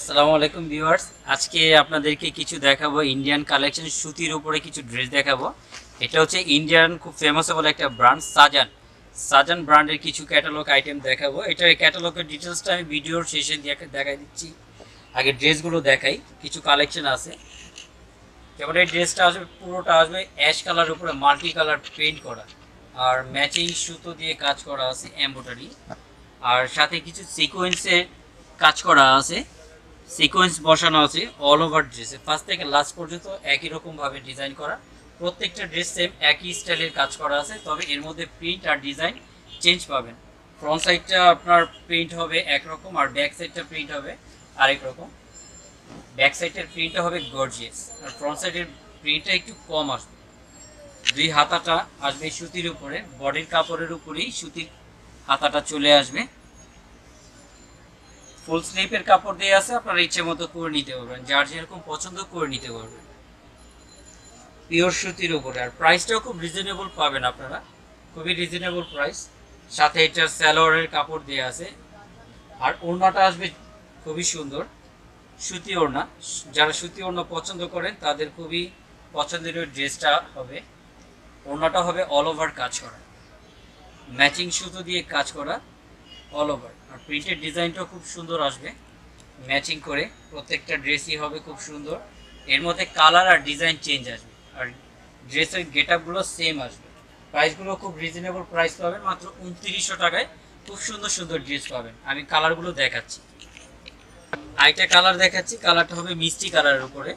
আসসালামু আলাইকুম ভিউয়ার্স। আজকে আপনাদেরকে কিছু দেখাবো ইন্ডিয়ান কালেকশন সুতির উপরে কিছু ড্রেস দেখাবো। এটা হচ্ছে ইন্ডিয়ান খুব ফেমাস বলে একটা ব্র্যান্ড সাজান সাজান ব্র্যান্ডের কিছু ক্যাটালগ আইটেম দেখাবো। এটার ক্যাটালগের ডিটেলসটা আমি ভিডিওর শেষে দেখা- দেখাই দিচ্ছি। আগে ড্রেসগুলো দেখাই। কিছু কালেকশন আছে। যেমন এই ড্রেসটা আসবে, পুরোটা আসবে অ্যাশ কালারের উপরে মাল্টি কালার পেন্ট করা। আর ম্যাচিং সুতো দিয়ে কাজ করা আছে এমব্রয়ডারি আর সাথে কিছু সিকোয়েন্সের কাজ করা আছে। সিকোয়েন্স বসানো আছে অল ওভার ড্রেসে ফার্স্ট থেকে লাস্ট পর্যন্ত একই রকম ভাবে ডিজাইন করা। প্রত্যেকটা ড্রেস সেম একই স্টাইলের কাজ করা আছে, তবে এর মধ্যে প্রিন্ট আর ডিজাইন চেঞ্জ পাবেন। ফ্রন্ট সাইডটা আপনার প্রিন্ট হবে একরকম আর ব্যাক সাইডটা প্রিন্ট হবে আরেক রকম। ব্যাক সাইডের প্রিন্টটা হবে গর্জিয়াস আর ফ্রন্ট সাইডের প্রিন্টটা একটু কম আসবে। দুই হাতাটা আসবে সুতির উপরে, বডির কাপড়ের উপরেই সুতির হাতাটা চলে আসবে। ফুল স্লিপের কাপড় দিয়ে আছে, আপনারা ইচ্ছে মতো করে নিতে পারবেন। যার যেরকম পছন্দ করে নিতে পারবেন। পিওর সুতির উপরে। আর প্রাইসটাও খুব রিজনেবল পাবেন আপনারা। খুবই রিজনেবল প্রাইস সাথে এটার স্যালোয়ারের কাপড় দেওয়া আছে। আর ওড়নাটা আসবে খুবই সুন্দর। সুতি ওড়না। যারা সুতি ওড়না পছন্দ করেন, তাদের খুবই পছন্দের ড্রেসটা হবে। ওড়নাটা হবে অল ওভার কাজ করা। ম্যাচিং সুতো দিয়ে কাজ করা। অল ওভার আর প্রিন্টের ডিজাইনটাও খুব সুন্দর আসবে। ম্যাচিং করে প্রত্যেকটা ড্রেসই হবে খুব সুন্দর। এর মধ্যে কালার আর ডিজাইন চেঞ্জ আসবে। আর ড্রেসের গেট আপগুলো সেম আসবে। প্রাইসগুলো খুব রিজনেবল প্রাইস পাবেন, মাত্র উনত্রিশশো টাকায় খুব সুন্দর সুন্দর ড্রেস পাবেন। আমি কালারগুলো দেখাচ্ছি। আরেকটা কালার দেখাচ্ছি কালারটা হবে মিষ্টি কালারের উপরে।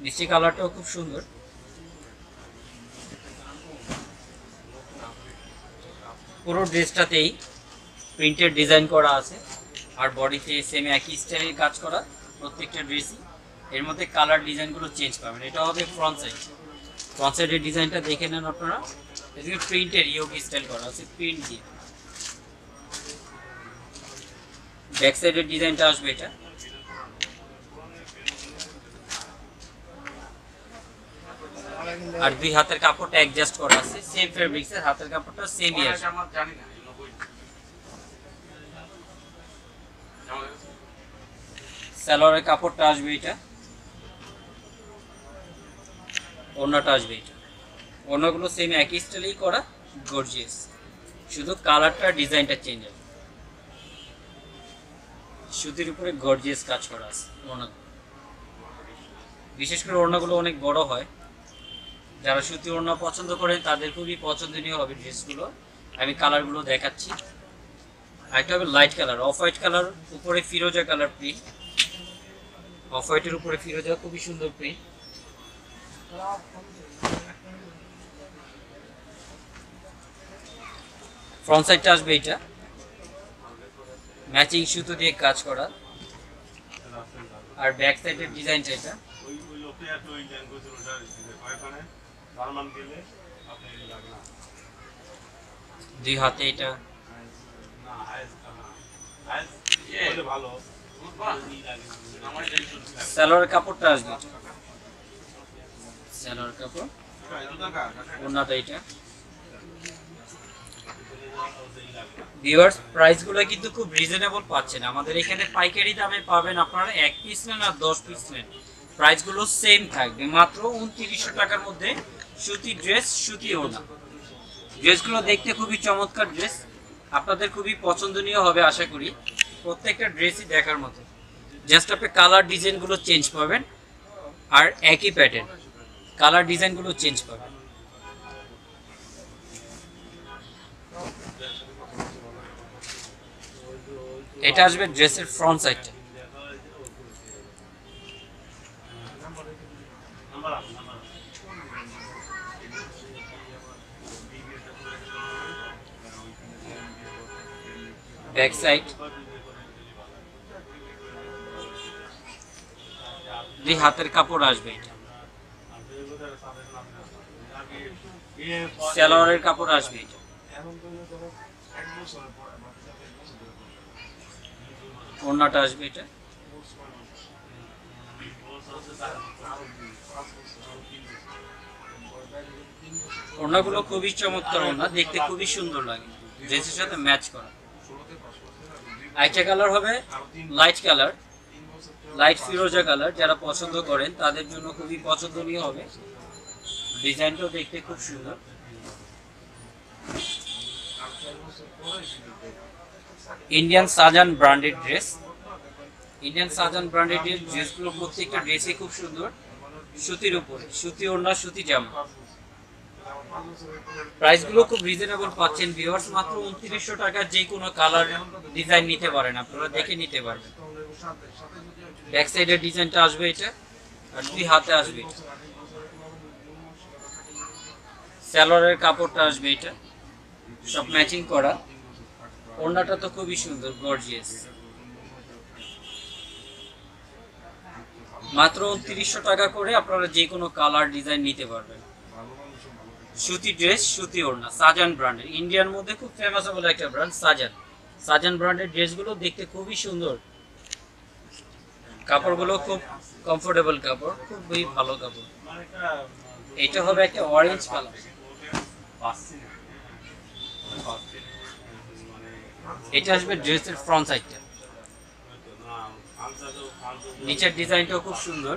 মিষ্টি কালারটাও খুব সুন্দর। পুরো ড্রেসটাতেই প্রিন্টেড ডিজাইন করা আছে। আর বডিতে সেম একই স্টাইলের কাজ করা প্রত্যেকটা ড্রেসই। এর মধ্যে কালার ডিজাইনগুলো চেঞ্জ পাবেন এটা হবে ফ্রন্ট সাইড ফ্রন্ট সাইডের ডিজাইনটা দেখে নেন আপনারা। এদিকে প্রিন্টের ইয়োগি স্টাইল করা আছে প্রিন্ট দিয়ে। ব্যাক সাইডের ডিজাইনটা আসবে এটা। আর দুই হাতের কাপড়টা অ্যাডজাস্ট করা আছে সেম ফেব্রিক্স এর হাতের কাপড়টা সেমই আছে সালোয়ারের কাপড়টা আসবে এটা। ওড়নাটা আসবে এটা। ওড়নাগুলো সেম একই স্টাইলেই করা গর্জিয়াস শুধু কালারটা ডিজাইনটা চেঞ্জ হবে। সুতির উপরে গর্জিয়াস কাজ করা আছে ওড়নাগুলো। বিশেষ করে ওড়নাগুলো অনেক বড় হয়। যারা সুতি ওড়না পছন্দ করেন তাদের খুবই পছন্দনীয় হবে ড্রেসগুলো। আমি কালারগুলো দেখাচ্ছি। আরেকটা হবে light colour off white colour উপরে ফিরোজা কালার প্রিন্ট অফ হোয়াইটের উপরে ফিরোজা, খুবই সুন্দর প্রিন্ট ফ্রন্ট সাইডটা আসবে এইটা। ম্যাচিং সুতো দিয়ে কাজ করা। আর ব্যাক সাইডের ডিজাইনটা এটা। দুই হাতে এটা? স্যালোয়ার কাপড়টা আসবে। এটা। কাপড়? ওনাটা এটা। ভিউয়ার্স প্রাইসগুলো কিন্তু খুব রিজনেবল পাচ্ছেন। আমাদের এখানে পাইকারি দামে পাবেন আপনারা এক পিস নেন আর দশ পিস নেন। প্রাইসগুলো সেম থাকবে। মাত্র উনত্রিশশো টাকার মধ্যে সুতি ড্রেস সুতি ওড়না। ড্রেসগুলো দেখতে খুবই চমৎকার ড্রেস আপনাদের খুবই পছন্দনীয় হবে আশা করি। প্রত্যেকটা ড্রেসই দেখার মতো। জাস্ট আপনি কালার ডিজাইনগুলো চেঞ্জ পাবেন। আর একই প্যাটার্ন কালার ডিজাইনগুলো চেঞ্জ পাবেন। এটা আসবে ড্রেসের ফ্রন্ট সাইডটা ব্যাক সাইড দুই হাতের কাপড় আসবে এটা। সালোয়ারের কাপড় আসবে এটা। ওড়নাটা আসবে এটা। ওড়নাগুলো খুবই চমৎকার ওড়না, দেখতে খুবই সুন্দর লাগে। ড্রেসের সাথে ম্যাচ করা। আরেকটা কালার হবে লাইট কালার, লাইট ফিরোজা কালার, যারা পছন্দ করেন তাদের জন্য খুবই পছন্দনীয় হবে। ডিজাইনটাও দেখতে খুব সুন্দর। Indian Sajan branded dress. Indian Sajan branded ড্রেসগুলো প্রত্যেকটা ড্রেসই খুব সুন্দর। সুতির উপরে, সুতি ওড়না, সুতি জামা। প্রাইসগুলো খুব রিজনেবল পাচ্ছেন ভিউয়ার্স মাত্র উনত্রিশশো টাকার যে কোনো কালার ডিজাইন নিতে পারেন, আপনারা দেখে নিতে পারবেন। ব্যাক সাইডের ডিজাইনটা আসবে এটা, আর দুই হাতে আসবে এটা। স্যালোয়ারের কাপড়টা আসবে এটা, সব ম্যাচিং করা। ওড়নাটা তো খুবই সুন্দর গর্জিয়াস মাত্র উনত্রিশশো টাকা করে আপনারা যে কোনো কালার ডিজাইন নিতে পারবেন। সুতি ড্রেস সুতি ওড়না সাজান ব্র্যান্ডের ইন্ডিয়ার মধ্যে খুব ফেমাস বলে একটা ব্র্যান্ড সাজান সাজান ব্র্যান্ডের ড্রেসগুলো দেখতে খুবই সুন্দর। কাপড়গুলো খুব কমফোর্টেবল কাপড়, খুবই ভালো কাপড়। এটা হবে একটা অরেঞ্জ কালার এটা আসবে ড্রেসের ফ্রন্ট সাইডটা নিচের ডিজাইনটাও খুব সুন্দর।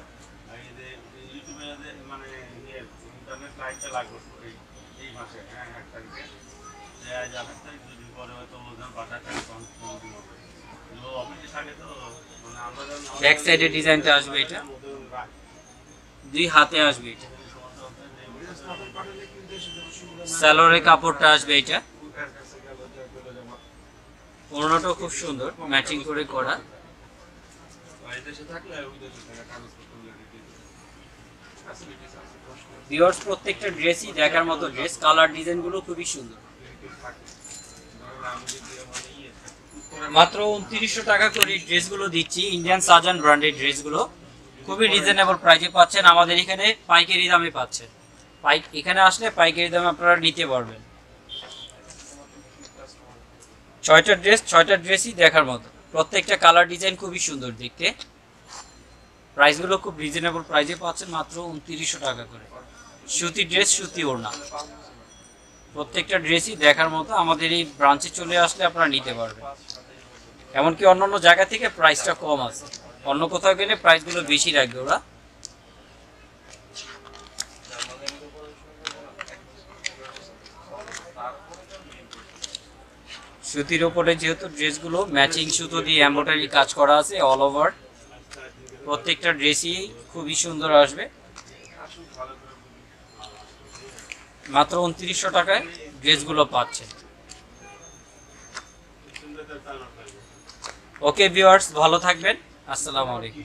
ইন্টারনেট লাইটটা লাগল এই এই মাসে হ্যাঁ এক তারিখে। যে আজ এক তারিখ দুদিন পরে হয়তো অফিসে থাকে তো মানে আমরা ব্যাক সাইডের ডিজাইনটা আসবে এটা? দুই হাতে আসবে এটা। কাপড়টা আসবে এটা। ওড়নাটাও খুব সুন্দর ম্যাচিং করে করা। থাকলে ওই দেশে থাকা কাগজপত্র লেগে দিয়ে দেবে। Facilities আছে, প্রশ্ন আছে, ভিউয়ার্স প্রত্যেকটা ড্রেসই দেখার মতো ড্রেস কালার ডিজাইনগুলো খুবই সুন্দর। মাত্র উনত্রিশশো টাকা করে ড্রেসগুলো দিচ্ছি ইন্ডিয়ান সাজান ব্র্যান্ডের ড্রেসগুলো খুবই রিজনেবল প্রাইসে পাচ্ছেন, আমাদের এখানে পাইকারি দামে পাচ্ছেন। পাইক এখানে আসলে পাইকারি দামে আপনারা নিতে পারবেন। ছয়টা ড্রেস ছয়টা ড্রেসই দেখার মতো। প্রত্যেকটা কালার ডিজাইন খুবই সুন্দর দেখতে। প্রাইসগুলো খুব রিজনেবল প্রাইসে পাচ্ছেন মাত্র উনত্রিশশো টাকা করে। সুতি ড্রেস সুতি ওড়না। প্রত্যেকটা ড্রেসই দেখার মতো আমাদের এই ব্রাঞ্চে চলে আসলে আপনারা নিতে পারবেন। এমনকি অন্য অন্য জায়গা থেকে প্রাইসটা কম আছে। অন্য কোথাও গেলে প্রাইসগুলো বেশি রাখবে ওরা। সুতির ওপরে যেহেতু ড্রেসগুলো ম্যাচিং সুতো দিয়ে এমব্রয়ডারি কাজ করা আছে অল ওভার প্রত্যেকটা ড্রেসই খুবই সুন্দর আসবে। মাত্র উনত্রিশশো টাকায় ড্রেসগুলো পাচ্ছে ওকে ভিউয়ার্স ভালো থাকবেন। আসসালামু আলাইকুম।